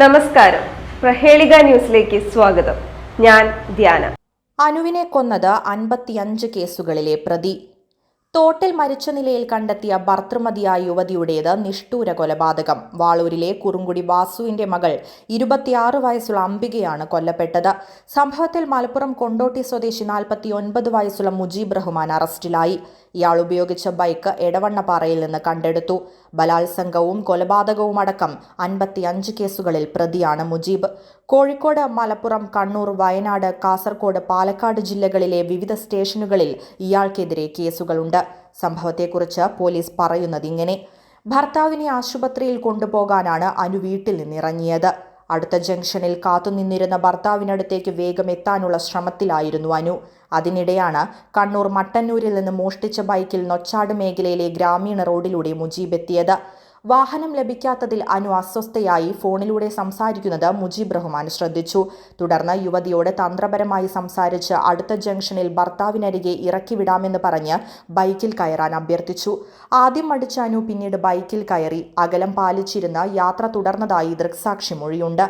നമസ്കാരം. പ്രഹേളിക ന്യൂസിലേക്ക് സ്വാഗതം. ഞാൻ ധ്യാന. അനുവിനെ കൊന്നത് അൻപത്തിയഞ്ച് കേസുകളിലെ പ്രതി. തോട്ടിൽ മരിച്ച നിലയിൽ കണ്ടെത്തിയ ഭർത്തൃമതിയായ യുവതിയുടേത് നിഷ്ഠൂര കൊലപാതകം. വാളൂരിലെ കുറുങ്കുടി വാസുവിന്റെ മകൾ ഇരുപത്തിയാറ് വയസ്സുള്ള അംബികയാണ് കൊല്ലപ്പെട്ടത്. സംഭവത്തിൽ മലപ്പുറം കൊണ്ടോട്ടി സ്വദേശി നാൽപ്പത്തി ഒൻപത് വയസ്സുള്ള മുജീബ് റഹ്മാൻ അറസ്റ്റിലായി. ഇയാൾ ഉപയോഗിച്ച ബൈക്ക് എടവണ്ണപ്പാറയിൽ നിന്ന് കണ്ടെടുത്തു. ബലാത്സംഗവും കൊലപാതകവും അടക്കം അൻപത്തിയഞ്ച് കേസുകളിൽ പ്രതിയാണ് മുജീബ്. കോഴിക്കോട് മലപ്പുറം കണ്ണൂർ വയനാട് കാസർകോട് പാലക്കാട് ജില്ലകളിലെ വിവിധ സ്റ്റേഷനുകളിൽ ഇയാൾക്കെതിരെ കേസുകളുണ്ട്. സംഭവത്തെക്കുറിച്ച് പോലീസ് പറയുന്നത് ഇങ്ങനെ. ഭർത്താവിനെ ആശുപത്രിയിൽ കൊണ്ടുപോകാനാണ് അനു വീട്ടിൽ നിന്നിറങ്ങിയത്. അടുത്ത ജംഗ്ഷനിൽ കാത്തുനിന്നിരുന്ന ഭർത്താവിനടുത്തേക്ക് വേഗം എത്താനുള്ള ശ്രമത്തിലായിരുന്നു അനു. അതിനിടെയാണ് കണ്ണൂർ മട്ടന്നൂരിൽ നിന്ന് മോഷ്ടിച്ച ബൈക്കിൽ നൊച്ചാട് മേഖലയിലെ ഗ്രാമീണ റോഡിലൂടെ മുജീബ് എത്തിയത്. വാഹനം ലഭിക്കാത്തതിൽ അനു അസ്വസ്ഥയായി ഫോണിലൂടെ സംസാരിക്കുന്നത് മുജീബ് റഹ്മാൻ ശ്രദ്ധിച്ചു. തുടർന്ന് യുവതിയോട് തന്ത്രപരമായി സംസാരിച്ച് അടുത്ത ജംഗ്ഷനിൽ ഭർത്താവിനരികെ ഇറക്കിവിടാമെന്ന് പറഞ്ഞ് ബൈക്കിൽ കയറാൻ അഭ്യർത്ഥിച്ചു. ആദ്യം മടിച്ച അനു പിന്നീട് ബൈക്കിൽ കയറി അകലം പാലിച്ചിരുന്ന യാത്ര തുടർന്നതായി ദൃക്സാക്ഷി മൊഴിയുണ്ട്.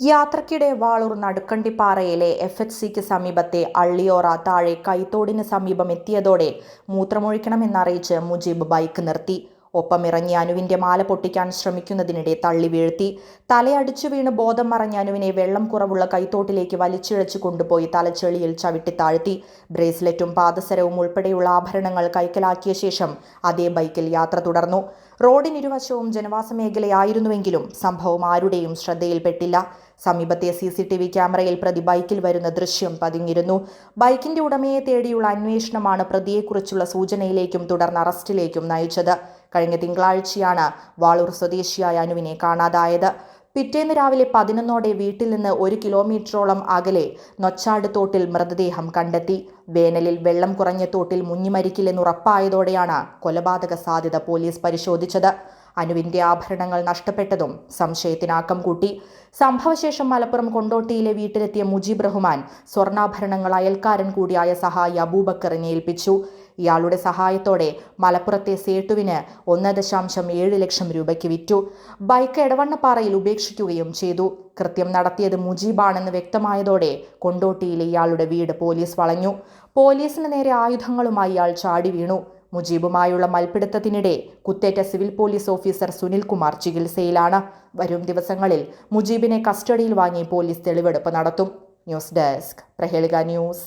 യാത്രക്കിടെ വാളൂർ നടുക്കണ്ടിപ്പാറയിലെ എഫ് എച്ച് സിക്ക് സമീപത്തെ അള്ളിയോറ താഴെ കൈത്തോടിന് സമീപം എത്തിയതോടെ മൂത്രമൊഴിക്കണമെന്നറിയിച്ച് മുജീബ് ബൈക്ക് നിർത്തി. ഒപ്പം ഇറങ്ങി അനുവിന്റെ മാല പൊട്ടിക്കാൻ ശ്രമിക്കുന്നതിനിടെ തള്ളി വീഴ്ത്തി. തലയടിച്ചു വീണ് ബോധം മറഞ്ഞ അനുവിനെ വെള്ളം കുറവുള്ള കൈത്തോട്ടിലേക്ക് വലിച്ചിഴച്ചു കൊണ്ടുപോയി തലച്ചെളിയിൽ ചവിട്ടി താഴ്ത്തി. ബ്രേസ്ലെറ്റും പാദസരവും ഉൾപ്പെടെയുള്ള ആഭരണങ്ങൾ കൈക്കലാക്കിയ ശേഷം അതേ ബൈക്കിൽ യാത്ര തുടർന്നു. റോഡിനിരുവശവും ജനവാസ മേഖലയായിരുന്നുവെങ്കിലും സംഭവം ആരുടെയും ശ്രദ്ധയിൽപ്പെട്ടില്ല. സമീപത്തെ സി സി ടി വി ക്യാമറയിൽ പ്രതി ബൈക്കിൽ വരുന്ന ദൃശ്യം പതിഞ്ഞിരുന്നു. ബൈക്കിന്റെ ഉടമയെ തേടിയുള്ള അന്വേഷണമാണ് പ്രതിയെക്കുറിച്ചുള്ള സൂചനയിലേക്കും തുടർന്ന് അറസ്റ്റിലേക്കും നയിച്ചത്. കഴിഞ്ഞ തിങ്കളാഴ്ചയാണ് വാളൂർ സ്വദേശിയായ അനുവിനെ കാണാതായത്. പിറ്റേന്ന് രാവിലെ പതിനൊന്നോടെ വീട്ടിൽ നിന്ന് ഒരു കിലോമീറ്ററോളം അകലെ നൊച്ചാട് തോട്ടിൽ മൃതദേഹം കണ്ടെത്തി. വേനലിൽ വെള്ളം കുറഞ്ഞ തോട്ടിൽ മുങ്ങിമരിക്കില്ലെന്ന് ഉറപ്പായതോടെയാണ് കൊലപാതക സാധ്യത പോലീസ് പരിശോധിച്ചത്. അനുവിന്റെ ആഭരണങ്ങൾ നഷ്ടപ്പെട്ടതും സംശയത്തിനാക്കം കൂട്ടി. സംഭവശേഷം മലപ്പുറം കൊണ്ടോട്ടിയിലെ വീട്ടിലെത്തിയ മുജീബ് റഹ്മാൻ സ്വർണാഭരണങ്ങൾ അയൽക്കാരൻ കൂടിയായ സഹായി അബൂബക്കറിനെ ഏൽപ്പിച്ചു. ഇയാളുടെ സഹായത്തോടെ മലപ്പുറത്തെ സേട്ടുവിന് ഒന്ന് ദശാംശം ഏഴ് ലക്ഷം രൂപയ്ക്ക് വിറ്റു. ബൈക്ക് എടവണ്ണപ്പാറയിൽ ഉപേക്ഷിക്കുകയും ചെയ്തു. കൃത്യം നടത്തിയത് മുജീബാണെന്ന് വ്യക്തമായതോടെ കൊണ്ടോട്ടിയിലെ ഇയാളുടെ വീട് പോലീസ് വളഞ്ഞു. പോലീസിന് നേരെ ആയുധങ്ങളുമായി ഇയാൾ ചാടി വീണു. മുജീബുമായുള്ള മൽപ്പിടുത്തത്തിനിടെ കുത്തേറ്റ സിവിൽ പോലീസ് ഓഫീസർ സുനിൽകുമാർ ചികിത്സയിലാണ്. വരും ദിവസങ്ങളിൽ മുജീബിനെ കസ്റ്റഡിയിൽ വാങ്ങി പോലീസ് തെളിവെടുപ്പ് നടത്തും. News desk Prahelika news.